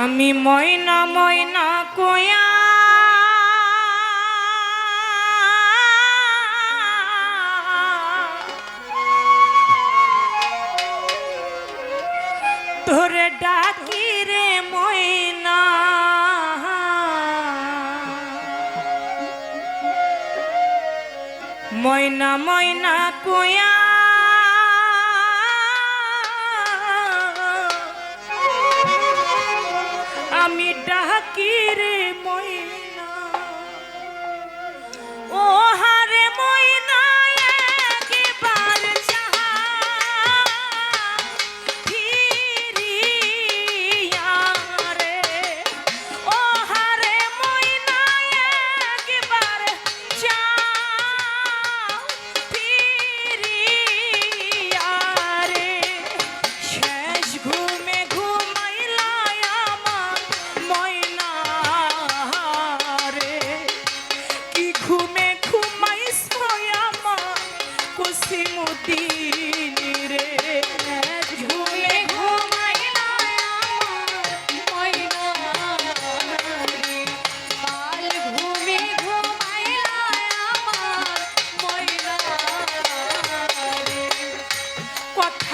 আমি ময়না ময়না কোয়া। ধরে ডাকি রে ময়না। ময়না ময়না কোয়া। আমি ডাকি রে ময়না। ও হা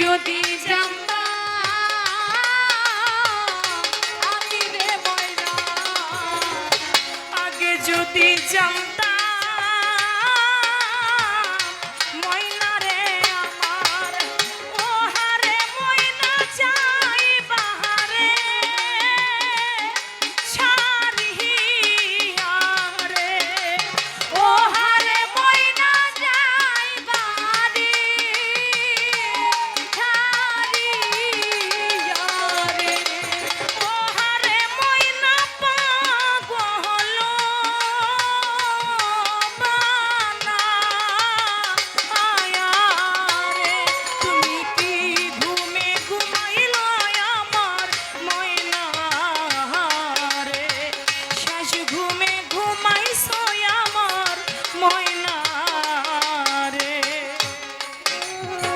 যদি আগে যদি জানতাম Yeah.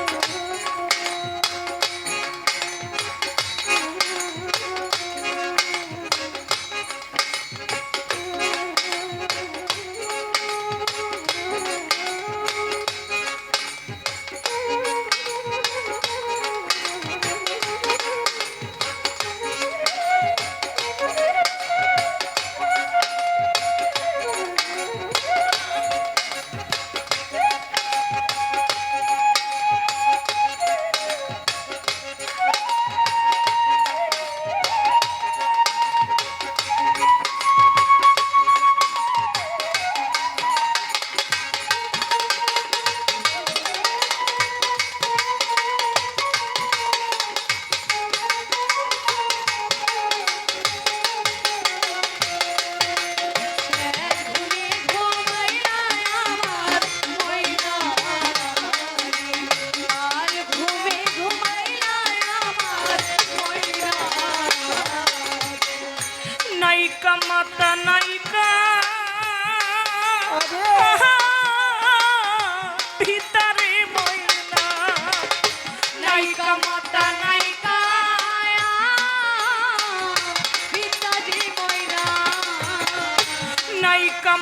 নায়িকা।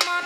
মাতা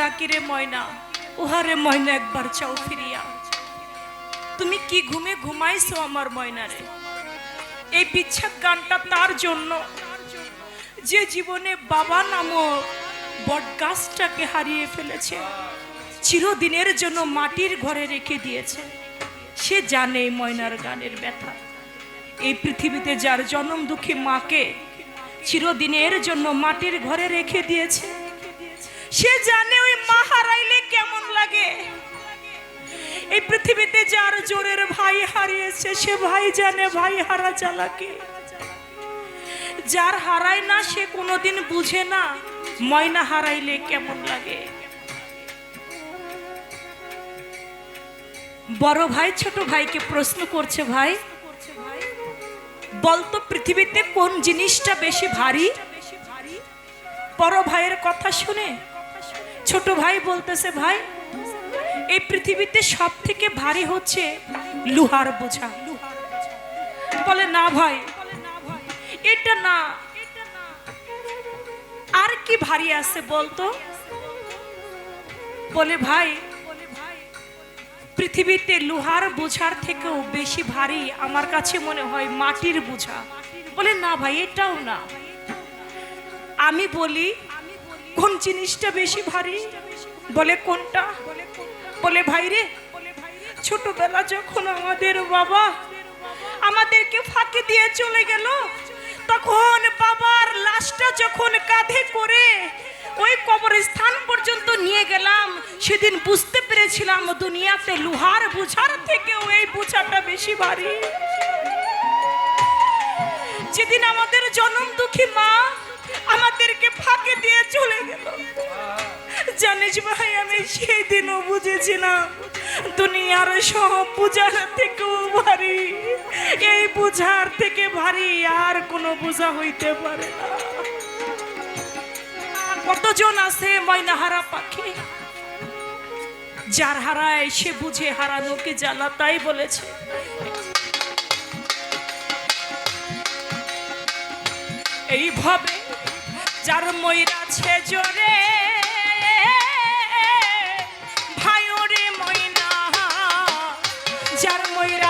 কইয়া কত ডাকি রে ময়না, উহারে ময়না একবার চাও ফিরিয়া। তুমি কি ঘুমে ঘুমাইছো আমার ময়না রে এই বিচ্ছেদ গানটা তার জন্য। যে জীবনে বাবা নামক বটগাছটাকে হারিয়ে ফেলেছে, চিরদিনের জন্য মাটির ঘরে রেখে দিয়েছে। সে জানে ময়নার গানের ব্যথা। এই পৃথিবীতে যার জন্ম দুঃখী মাকে চিরদিনের জন্য মাটির ঘরে রেখে দিয়েছে। সে জানে ওই মা হারাইলে কেমন লাগে। এই পৃথিবীতে যার জোরের ভাই হারিয়েছে, সে ভাই জানে ভাই হারা চালাকে যার হারায় না, সে কোনোদিন বুঝে না ময়না হারাইলে কেমন লাগে। বড় ভাই, ছোট ভাইকে প্রশ্ন করছে, ভাই, বলতো পৃথিবীতে কোন জিনিসটা বেশি ভারী? বড় ভাইয়ের কথা শুনে ছোট ভাই বলতেছে, ভাই, এই পৃথিবীতে সব থেকে ভারী হচ্ছে লোহার বোঝা। বলে, না ভাই, এটা না। আর কি ভারী আছে বলতো? বলে, ভাই, পৃথিবীতে লোহার বোঝার থেকেও বেশি ভারী আমার কাছে মনে হয় মাটির বোঝা। বলে, না ভাই, এটাও না। আমি বলি কোন জিনিসটা বেশি ভারী? বলে কোনটা? বলে ভাই রে ছোটবেলা যখন আমাদের বাবা আমাদেরকে ফাঁকি দিয়ে চলে গেল, তখন বাবার লাশটা যখন কাঁধে করে ওই কবরস্থান পর্যন্ত নিয়ে গেলাম, সেদিন বুঝতে পেরেছিলাম দুনিয়াতে লোহার বুঝার থেকেও এই বুঝাটা বেশি ভারী। যেদিন আমাদের জনম দুঃখী মা আমাদেরকে ফাঁকে দিয়ে চলে গেল। জানিস ভাই, আমি সেই দিনও বুঝেছিলাম, দুনিয়ার সব বুঝার থেকেও ভারী। এই বুঝার থেকে ভারী আর কোনো বোঝা হইতে পারে কতজন আছে ময়নাহারা পাখি? যার হারায় সে বুঝে হারানোকে জ্বালা, তাই বলেছে। এইভাবে যার ময়রাছে জোরে। ভাইরে ময়না যার ময়রাছে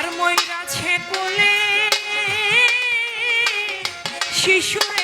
যার ময়রা ছে কোলে। শিশুরে